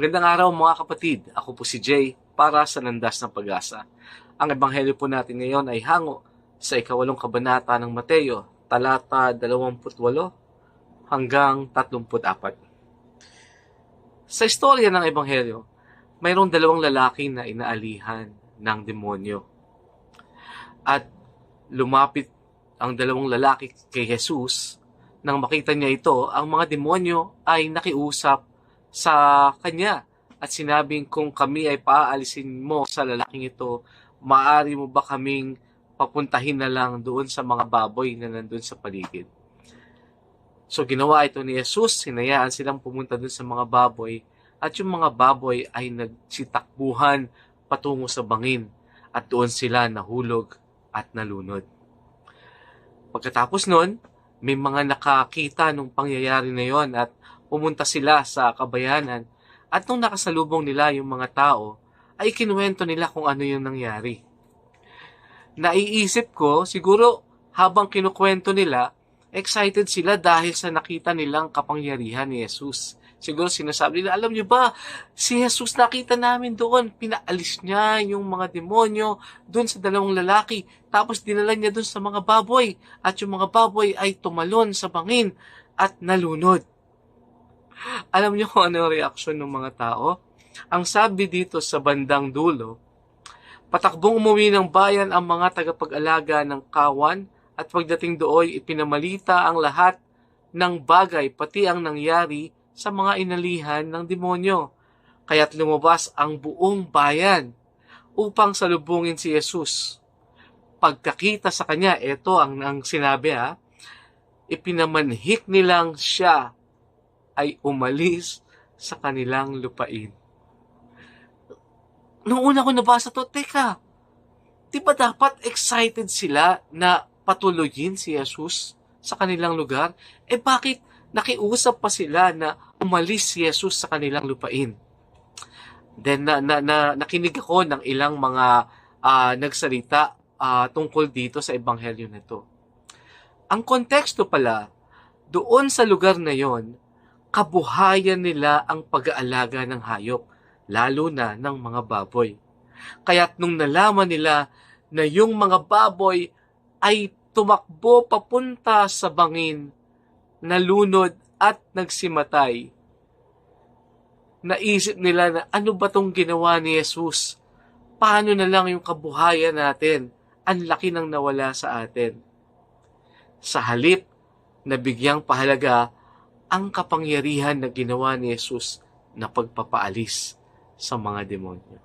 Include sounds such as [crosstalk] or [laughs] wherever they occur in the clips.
Magandang araw mga kapatid. Ako po si Jay para sa Landas ng Pag-asa. Ang ebanghelyo po natin ngayon ay hango sa ikawalong kabanata ng Mateo, talata 28 hanggang 34. Sa istorya ng ebanghelyo, mayroong dalawang lalaki na inaalihan ng demonyo. At lumapit ang dalawang lalaki kay Jesus. Nang makita niya ito, ang mga demonyo ay nakiusap sa kanya at sinabing kung kami ay paaalisin mo sa lalaking ito, maaari mo ba kaming papuntahin na lang doon sa mga baboy na nandun sa paligid. So ginawa ito ni Jesus, sinayaan silang pumunta doon sa mga baboy at yung mga baboy ay nagsitakbuhan patungo sa bangin at doon sila nahulog at nalunod. Pagkatapos nun, may mga nakakita nung pangyayari na yon at pumunta sila sa kabayanan at nung nakasalubong nila yung mga tao, ay kinuwento nila kung ano yung nangyari. Naiisip ko, siguro habang kinukwento nila, excited sila dahil sa nakita nilang kapangyarihan ni Jesus. Siguro sinasabi nila, alam niyo ba, si Jesus nakita namin doon, pinaalis niya yung mga demonyo doon sa dalawang lalaki, tapos dinala niya doon sa mga baboy, at yung mga baboy ay tumalon sa bangin at nalunod. [laughs] Alam niyo kung ano yung reaksyon ng mga tao? Ang sabi dito sa bandang dulo, patakbong umuwi ng bayan ang mga tagapag-alaga ng kawan at pagdating dooy ipinamalita ang lahat ng bagay pati ang nangyari sa mga inalihan ng demonyo. Kaya't lumabas ang buong bayan upang salubungin si Jesus. Pagkakita sa kanya, ito ang, ang sinabi ha, ipinamanhik nilang siya ay umalis sa kanilang lupain. Noong una ko nabasa to, teka, di ba dapat excited sila na patuloyin si Jesus sa kanilang lugar? Eh bakit nakiusap pa sila na umalis si Jesus sa kanilang lupain. Then na, na, na nakinig ako ng ilang mga uh, nagsalita uh, tungkol dito sa ebanghelyo na ito. Ang konteksto pala, doon sa lugar na yon, kabuhayan nila ang pag-aalaga ng hayop, lalo na ng mga baboy. Kaya't nung nalaman nila na yung mga baboy ay tumakbo papunta sa bangin nalunod at nagsimatay. Naisip nila na ano ba tong ginawa ni Jesus? Paano na lang yung kabuhayan natin? Ang laki nang nawala sa atin. Sa halip na bigyang pahalaga ang kapangyarihan na ginawa ni Jesus na pagpapaalis sa mga demonyo.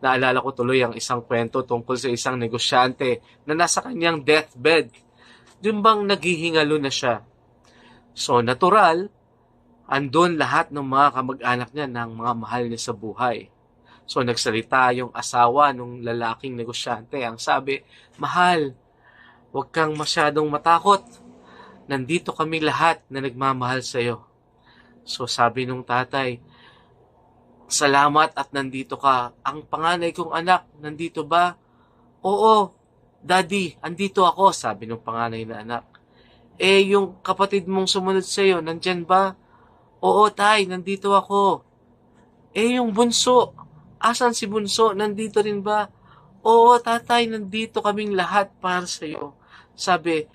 Naalala ko tuloy ang isang kwento tungkol sa isang negosyante na nasa kanyang deathbed yung bang naghihingalo na siya. So, natural, andon lahat ng mga kamag-anak niya ng mga mahal niya sa buhay. So, nagsalita yung asawa ng lalaking negosyante. Ang sabi, Mahal, huwag kang masyadong matakot. Nandito kami lahat na nagmamahal sa iyo. So, sabi nung tatay, Salamat at nandito ka. Ang panganay kong anak, nandito ba? Oo, Daddy, andito ako, sabi ng panganay na anak. Eh, yung kapatid mong sumunod sa iyo, nandyan ba? Oo, tay, nandito ako. Eh, yung bunso, asan si bunso? Nandito rin ba? Oo, tatay, nandito kaming lahat para sa iyo. Sabi,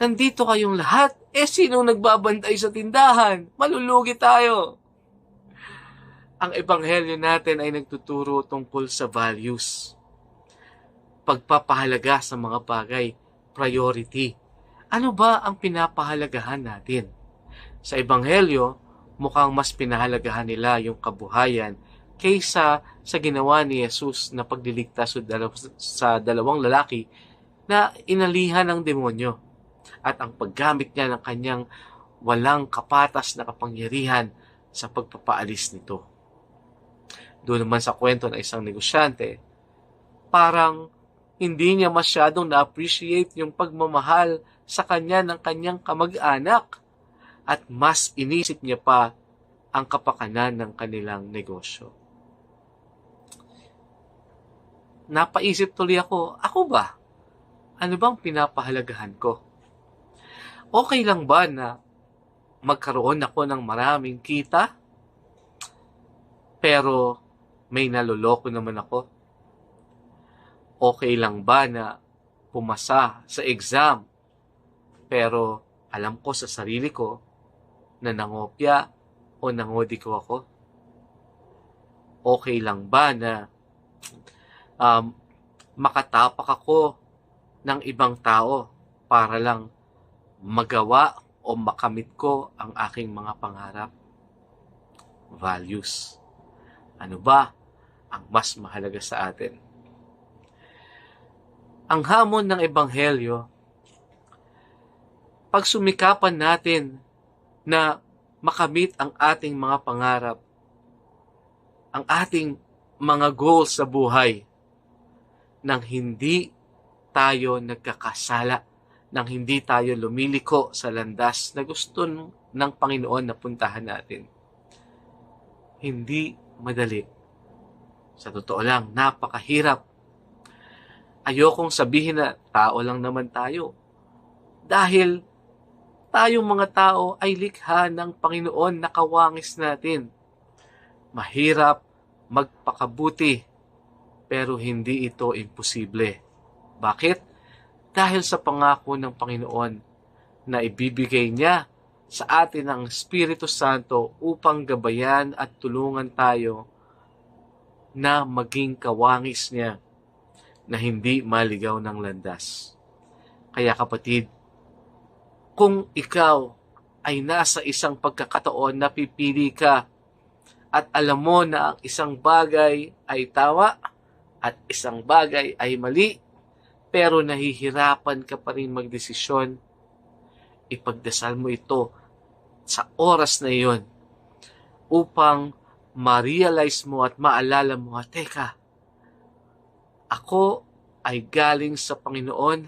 nandito kayong lahat? Eh, sinong nagbabantay sa tindahan? Malulugi tayo. Ang ebanghelyo natin ay nagtuturo tungkol sa values pagpapahalaga sa mga bagay, priority. Ano ba ang pinapahalagahan natin? Sa Ebanghelyo, mukhang mas pinahalagahan nila yung kabuhayan kaysa sa ginawa ni Jesus na pagliligtas sa dalawang lalaki na inalihan ng demonyo at ang paggamit niya ng kanyang walang kapatas na kapangyarihan sa pagpapaalis nito. Doon naman sa kwento ng isang negosyante, parang hindi niya masyadong na-appreciate yung pagmamahal sa kanya ng kanyang kamag-anak at mas inisip niya pa ang kapakanan ng kanilang negosyo. Napaisip tuloy ako, ako ba? Ano bang pinapahalagahan ko? Okay lang ba na magkaroon ako ng maraming kita? Pero may naloloko naman ako. Okay lang ba na pumasa sa exam pero alam ko sa sarili ko na nangopya o nangodi ko ako? Okay lang ba na um, makatapak ako ng ibang tao para lang magawa o makamit ko ang aking mga pangarap? Values. Ano ba ang mas mahalaga sa atin? Ang hamon ng Ebanghelyo, pag sumikapan natin na makamit ang ating mga pangarap, ang ating mga goals sa buhay, nang hindi tayo nagkakasala, nang hindi tayo lumiliko sa landas na gusto ng Panginoon na puntahan natin. Hindi madali. Sa totoo lang, napakahirap. Ayokong sabihin na tao lang naman tayo. Dahil tayong mga tao ay likha ng Panginoon na kawangis natin. Mahirap magpakabuti, pero hindi ito imposible. Bakit? Dahil sa pangako ng Panginoon na ibibigay niya sa atin ang Espiritu Santo upang gabayan at tulungan tayo na maging kawangis niya na hindi maligaw ng landas. Kaya kapatid, kung ikaw ay nasa isang pagkakataon na pipili ka at alam mo na ang isang bagay ay tama at isang bagay ay mali, pero nahihirapan ka pa rin magdesisyon, ipagdasal mo ito sa oras na iyon upang ma-realize mo at maalala mo, teka, ako ay galing sa Panginoon,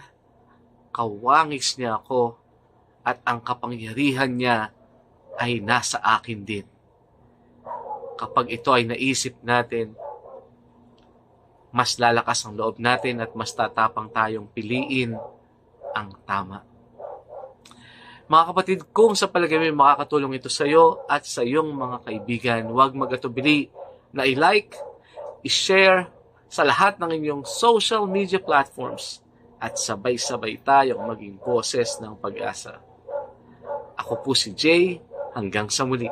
kawangis niya ako, at ang kapangyarihan niya ay nasa akin din. Kapag ito ay naisip natin, mas lalakas ang loob natin at mas tatapang tayong piliin ang tama. Mga kapatid, kung sa palagay mo makakatulong ito sa iyo at sa iyong mga kaibigan, huwag magatubili na i-like, i-share sa lahat ng inyong social media platforms at sabay-sabay tayong maging boses ng pag-asa. Ako po si Jay, hanggang sa muli.